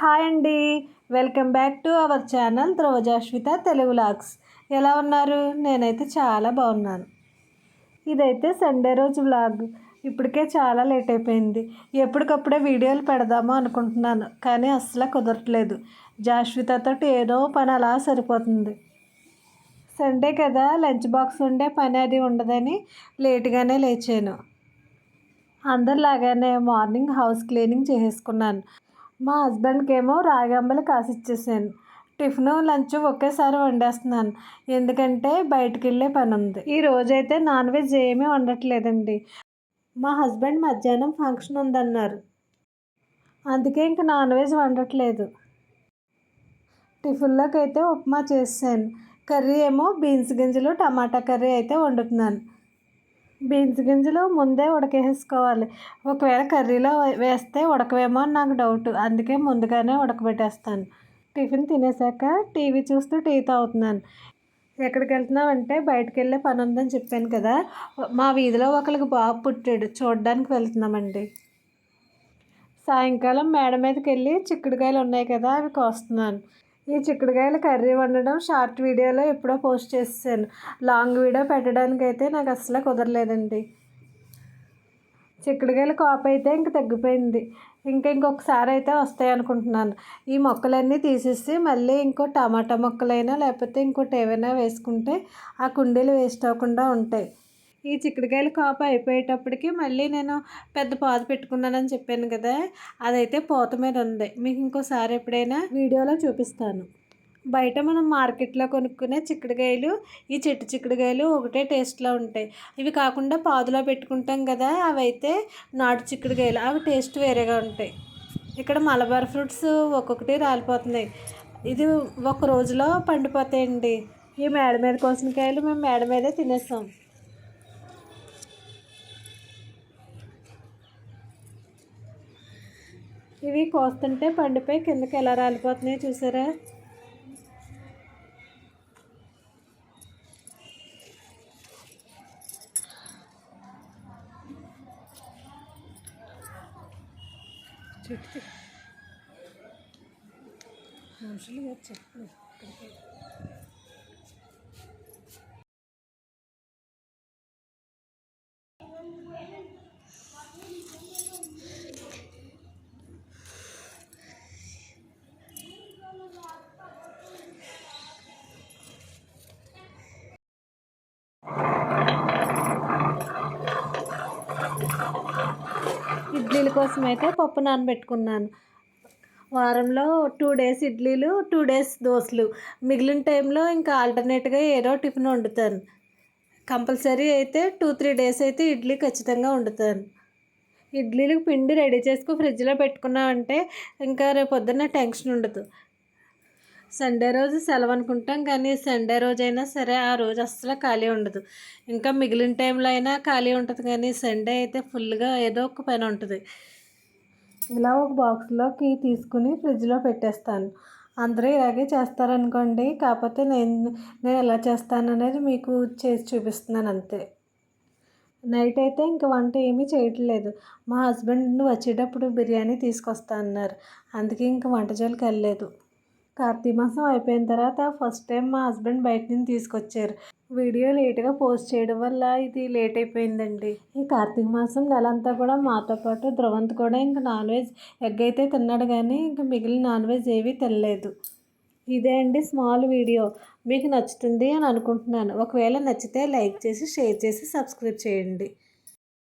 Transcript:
Hi అండి. Welcome back to our channel Dhruvajashvitha Telugu vlogs. ఎలా ఉన్నారు? నేనైతే చాలా బాగున్నాను. ఇదైతే సండే రోజు వ్లాగ్. ఇప్పటికే చాలా లేట్ అయిపోయింది. ఎప్పటికప్పుడే వీడియోలు పెడదాము అనుకుంటున్నాను కానీ అస్సలు కుదరట్లేదు. జాశ్వితతో ఏదో పని అలా సరిపోతుంది. సండే కదా లంచ్ బాక్స్ ఉండే పని అది ఉండదని లేట్గానే లేచాను. అందరిలాగానే మార్నింగ్ హౌస్ క్లీనింగ్ చేసేసుకున్నాను. మా హస్బెండ్కి ఏమో రాగంబలు కాసిచ్చేసాను. టిఫిన్ లంచ్ ఒకేసారి వండేస్తున్నాను. ఎందుకంటే బయటికి వెళ్ళే పని ఉంది ఈ రోజైతే నాన్ వెజ్ ఏమీ వండట్లేదండి. మా హస్బెండ్ మధ్యాహ్నం ఫంక్షన్ ఉందన్నారు. అందుకే ఇంక నాన్ వెజ్ వండట్లేదు. టిఫిన్లోకి అయితే ఉప్మా చేసాను కర్రీ ఏమో బీన్స్ గింజలు టమాటా కర్రీ అయితే వండుతున్నాను. బీన్స్ గింజలు ముందే ఉడకేసుకోవాలి ఒకవేళ కర్రీలో వేస్తే ఉడకవేమో అని నాకు డౌట్. అందుకే ముందుగానే ఉడకబెట్టేస్తాను. టిఫిన్ తినేసాక టీవీ చూస్తూ టీ తాగుతున్నాను. ఎక్కడికి వెళ్తున్నామంటే బయటకు వెళ్ళే పని ఉందని చెప్పాను కదా. మా వీధిలో ఒకరికి బాబు పుట్టాడు. చూడడానికి వెళ్తున్నామండి. సాయంకాలం మేడ మీదకి వెళ్ళి చిక్కుడుకాయలు ఉన్నాయి కదా అవి కోస్తున్నాను. ఈ చిక్కుడుకాయలు కర్రీ వండడం షార్ట్ వీడియోలో ఎప్పుడో పోస్ట్ చేసాను లాంగ్ వీడియో పెట్టడానికి అయితే నాకు అసలు కుదరలేదండి. చిక్కుడుకాయల కాపు అయితే ఇంక తగ్గిపోయింది. ఇంకా ఇంకొకసారి అయితే వస్తాయి అనుకుంటున్నాను. ఈ మొక్కలన్నీ తీసేసి మళ్ళీ ఇంకో టమాటా మొక్కలైనా లేకపోతే ఇంకోటి ఏమైనా వేసుకుంటే ఆ కుండీలు వేస్ట్ అవ్వకుండా ఉంటాయి. ఈ చిక్కుడుకాయల కాపు అయిపోయేటప్పటికి మళ్ళీ నేను పెద్ద పాదు పెట్టుకున్నానని చెప్పాను కదా అదైతే పోత మీద ఉంది. మీకు ఇంకోసారి ఎప్పుడైనా వీడియోలో చూపిస్తాను. బయట మనం మార్కెట్లో కొనుక్కునే చిక్కుడుకాయలు ఈ చెట్టు చిక్కుడుకాయలు ఒకటే టేస్ట్లో ఉంటాయి. ఇవి కాకుండా పాదులో పెట్టుకుంటాం కదా అవైతే నాటు చిక్కుడుకాయలు అవి టేస్ట్ వేరేగా ఉంటాయి. ఇక్కడ మలబార్ ఫ్రూట్స్ ఒక్కొక్కటి రాలిపోతున్నాయి. ఇది ఒక రోజులో పండిపోతాయండి. ఈ మేడ మీద కోసిన కాయలు మేము మేడ మీదే తినేస్తాం. ఇవి కోస్తుంటే పండిపోయి కిందకి ఎలా రాలిపోతున్నాయో చూసారా? చెట్టు మనుషులు చెప్పు. ఇడ్లీల కోసం అయితే పప్పు నానబెట్టుకున్నాను. వారంలో టూ డేస్ ఇడ్లీలు టూ డేస్ దోశలు. మిగిలిన టైంలో ఇంకా ఆల్టర్నేట్గా ఏదో టిఫిన్ వండుతాను. కంపల్సరీ అయితే టూ త్రీ డేస్ అయితే ఇడ్లీ ఖచ్చితంగా వండుతాను. ఇడ్లీలకు పిండి రెడీ చేసుకుని ఫ్రిడ్జ్లో పెట్టుకున్నామంటే ఇంకా రేపు పొద్దున్న టెన్షన్ ఉండదు. సండే రోజు సెలవు అనుకుంటాం కానీ సండే రోజైనా సరే ఆ రోజు అస్సలు ఖాళీ ఉండదు. ఇంకా మిగిలిన టైంలో అయినా ఖాళీ ఉంటుంది కానీ సండే అయితే ఫుల్గా ఏదో ఒక పని ఉంటుంది. ఇలా ఒక బాక్స్లోకి తీసుకుని ఫ్రిడ్జ్లో పెట్టేస్తాను. అందరూ ఇలాగే చేస్తారనుకోండి కాకపోతే నేను నేను ఎలా చేస్తాను అనేది మీకు చేసి చూపిస్తున్నాను అంతే. నైట్ అయితే ఇంక వంట ఏమీ చేయట్లేదు. మా హస్బెండ్ వచ్చేటప్పుడు బిర్యానీ తీసుకొస్తా అన్నారు. అందుకే ఇంక వంట జోలికి వెళ్ళలేదు. కార్తీక మాసం అయిపోయిన తర్వాత ఫస్ట్ టైం మా హస్బెండ్ బయట నుంచి తీసుకొచ్చారు. వీడియో లేట్గా పోస్ట్ చేయడం వల్ల ఇది లేట్ అయిపోయిందండి. ఈ కార్తీక మాసం నెలంతా కూడా మాతో పాటు ధ్రువంత్ కూడా ఇంకా నాన్ వెజ్ ఎగ్ అయితే తిన్నాడు కానీ ఇంకా మిగిలిన నాన్ వెజ్ ఏవీ తినలేదు. ఇదే అండి స్మాల్ వీడియో మీకు నచ్చుతుంది అని అనుకుంటున్నాను. ఒకవేళ నచ్చితే లైక్ చేసి షేర్ చేసి సబ్స్క్రైబ్ చేయండి.